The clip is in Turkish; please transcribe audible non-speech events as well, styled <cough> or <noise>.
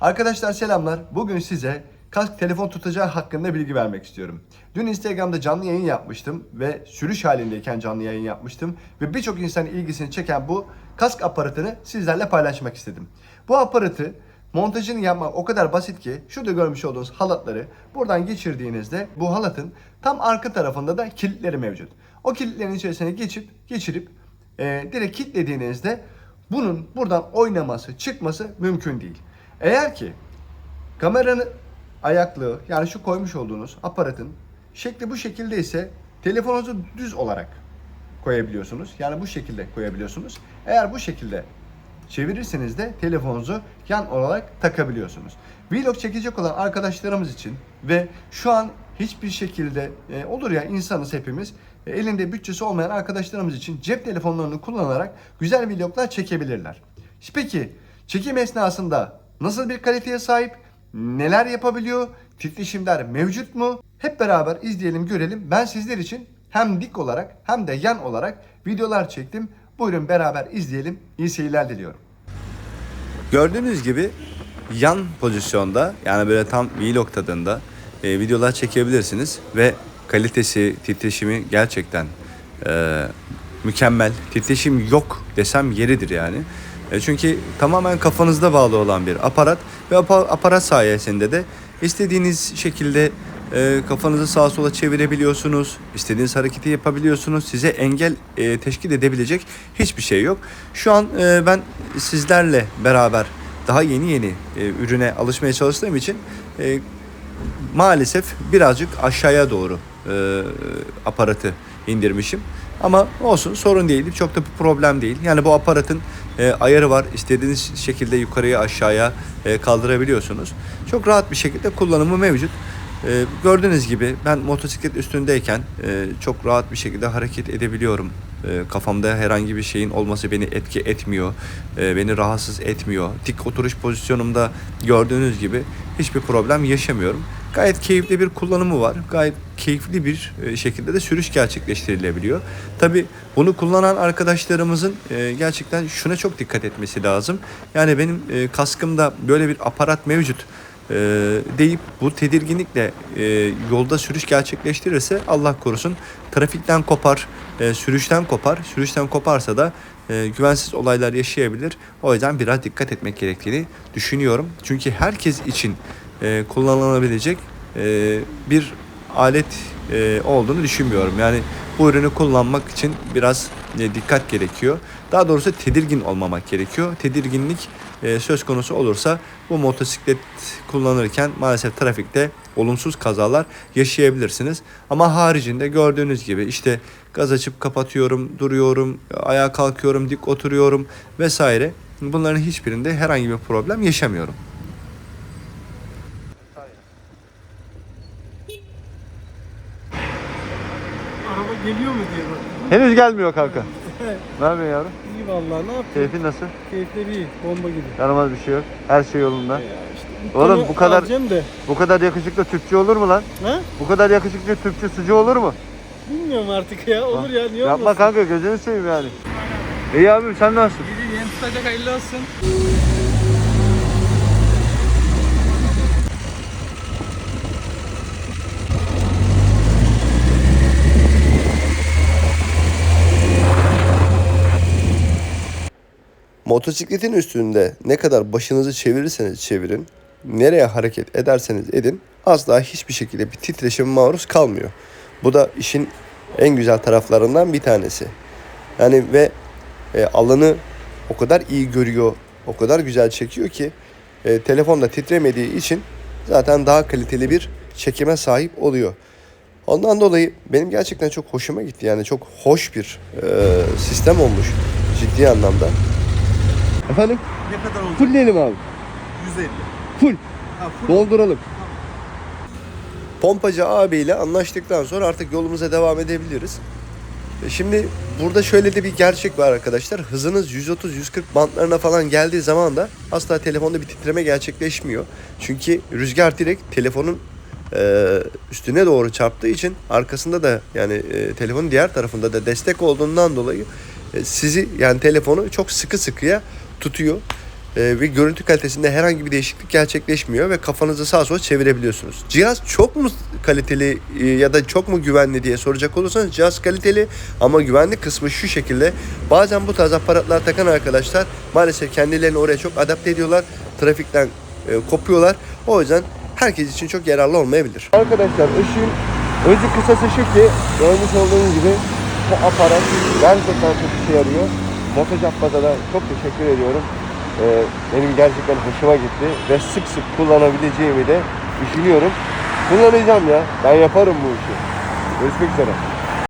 Arkadaşlar selamlar. Bugün size kask telefon tutacağı hakkında bilgi vermek istiyorum. Dün Instagram'da canlı yayın yapmıştım ve sürüş halindeyken canlı yayın yapmıştım ve birçok insanın ilgisini çeken bu kask aparatını sizlerle paylaşmak istedim. Bu aparatı montajını yapmak o kadar basit ki şurada görmüş olduğunuz halatları buradan geçirdiğinizde bu halatın tam arka tarafında da kilitleri mevcut. O kilitlerin içerisine geçip geçirip e, direkt kilitlediğinizde bunun buradan oynaması, çıkması mümkün değil. Eğer ki kameranın ayaklığı yani şu koymuş olduğunuz aparatın şekli bu şekilde ise telefonunuzu düz olarak koyabiliyorsunuz. Yani bu şekilde koyabiliyorsunuz. Eğer bu şekilde çevirirseniz de telefonunuzu yan olarak takabiliyorsunuz. Vlog çekecek olan arkadaşlarımız için ve şu an hiçbir şekilde e, olur ya insanız hepimiz e, elinde bütçesi olmayan arkadaşlarımız için cep telefonlarını kullanarak güzel vloglar çekebilirler. Peki çekim esnasında nasıl bir kaliteye sahip? Neler yapabiliyor? Titreşimler mevcut mu? Hep beraber izleyelim görelim. Ben sizler için hem dik olarak hem de yan olarak videolar çektim. Buyurun beraber izleyelim. İyi seyirler diliyorum. Gördüğünüz gibi yan pozisyonda yani böyle tam vlog tadında e, videolar çekebilirsiniz ve kalitesi, titreşimi gerçekten e, mükemmel. Titreşim yok desem yeridir yani. E, çünkü tamamen kafanızda bağlı olan bir aparat ve apa- aparat sayesinde de istediğiniz şekilde e, kafanızı sağa sola çevirebiliyorsunuz. istediğiniz hareketi yapabiliyorsunuz. Size engel e, teşkil edebilecek hiçbir şey yok. Şu an ben sizlerle beraber daha yeni yeni ürüne alışmaya çalıştığım için maalesef birazcık aşağıya doğru aparatı indirmişim. Ama olsun sorun değil. Çok da bir problem değil. Yani bu aparatın e, ayarı var. İstediğiniz şekilde yukarıya aşağıya e, kaldırabiliyorsunuz. Çok rahat bir şekilde kullanımı mevcut. E, gördüğünüz gibi ben motosiklet üstündeyken e, çok rahat bir şekilde hareket edebiliyorum. E, kafamda herhangi bir şeyin olması beni etki etmiyor. E, beni rahatsız etmiyor. Dik oturuş pozisyonumda gördüğünüz gibi hiçbir problem yaşamıyorum. Gayet keyifli bir kullanımı var. Gayet keyifli bir e, şekilde de sürüş gerçekleştirilebiliyor. Tabi bunu kullanan arkadaşlarımızın e, gerçekten şuna çok dikkat etmesi lazım. Yani benim e, kaskımda böyle bir aparat mevcut deyip bu tedirginlikle yolda sürüş gerçekleştirirse Allah korusun trafikten kopar, sürüşten kopar. Sürüşten koparsa da güvensiz olaylar yaşayabilir. O yüzden biraz dikkat etmek gerektiğini düşünüyorum. Çünkü herkes için e, kullanılabilecek e, bir alet e, olduğunu düşünmüyorum. Yani bu ürünü kullanmak için biraz dikkat gerekiyor. Daha doğrusu tedirgin olmamak gerekiyor. Tedirginlik söz konusu olursa bu motosiklet kullanırken maalesef trafikte olumsuz kazalar yaşayabilirsiniz. Ama haricinde gördüğünüz gibi işte gaz açıp kapatıyorum, duruyorum, ayağa kalkıyorum, dik oturuyorum vesaire. Bunların hiçbirinde herhangi bir problem yaşamıyorum. Araba geliyor mu diye bak. Henüz gelmiyor kanka. <laughs> ne yapıyorsun yavrum? İyi vallahi ne yapayım? Keyfin nasıl? Keyifleri iyi. Bomba gibi. Yaramaz bir şey yok. Her şey yolunda. Ya işte bir Oğlum tane bu kadar- alacağım da. Bu kadar yakışıklı Türkçe olur mu lan? Ha? Bu kadar yakışıklı Türkçe sucu olur mu? Bilmiyorum artık ya. Olur ya. Niye Yapma olmasın? kanka gözünü seveyim yani. İyi abim sen nasılsın? Biri yeni tutacak hayırlı olsun. Motosikletin üstünde ne kadar başınızı çevirirseniz çevirin, nereye hareket ederseniz edin asla hiçbir şekilde bir titreşime maruz kalmıyor. Bu da işin en güzel taraflarından bir tanesi. Yani ve e, alanı o kadar iyi görüyor, o kadar güzel çekiyor ki e, telefonda titremediği için zaten daha kaliteli bir çekime sahip oluyor. Ondan dolayı benim gerçekten çok hoşuma gitti. Yani çok hoş bir e, sistem olmuş ciddi anlamda. Efendim? Ne kadar olacak? Fullleyelim abi. 150. Full. Ha, full. Dolduralım. Pompacı abiyle anlaştıktan sonra artık yolumuza devam edebiliriz. E Şimdi burada şöyle de bir gerçek var arkadaşlar. Hızınız 130-140 bantlarına falan geldiği zaman da asla telefonda bir titreme gerçekleşmiyor. Çünkü rüzgar direkt telefonun e, üstüne doğru çarptığı için arkasında da yani e, telefonun diğer tarafında da destek olduğundan dolayı e, sizi yani telefonu çok sıkı sıkıya tutuyor. e, ve görüntü kalitesinde herhangi bir değişiklik gerçekleşmiyor ve kafanızı sağa sola çevirebiliyorsunuz. Cihaz çok mu kaliteli e, ya da çok mu güvenli diye soracak olursanız cihaz kaliteli ama güvenlik kısmı şu şekilde. Bazen bu tarz aparatlar takan arkadaşlar maalesef kendilerini oraya çok adapte ediyorlar. Trafikten e, kopuyorlar. O yüzden herkes için çok yararlı olmayabilir. Arkadaşlar ışığın Önce kısası şu ki görmüş olduğunuz gibi bu aparat gerçekten çok işe yarıyor. Montaj Abbas'a da çok teşekkür ediyorum. Ee, benim gerçekten hoşuma gitti ve sık sık kullanabileceğimi de düşünüyorum. Kullanacağım ya. Ben yaparım bu işi. Görüşmek üzere.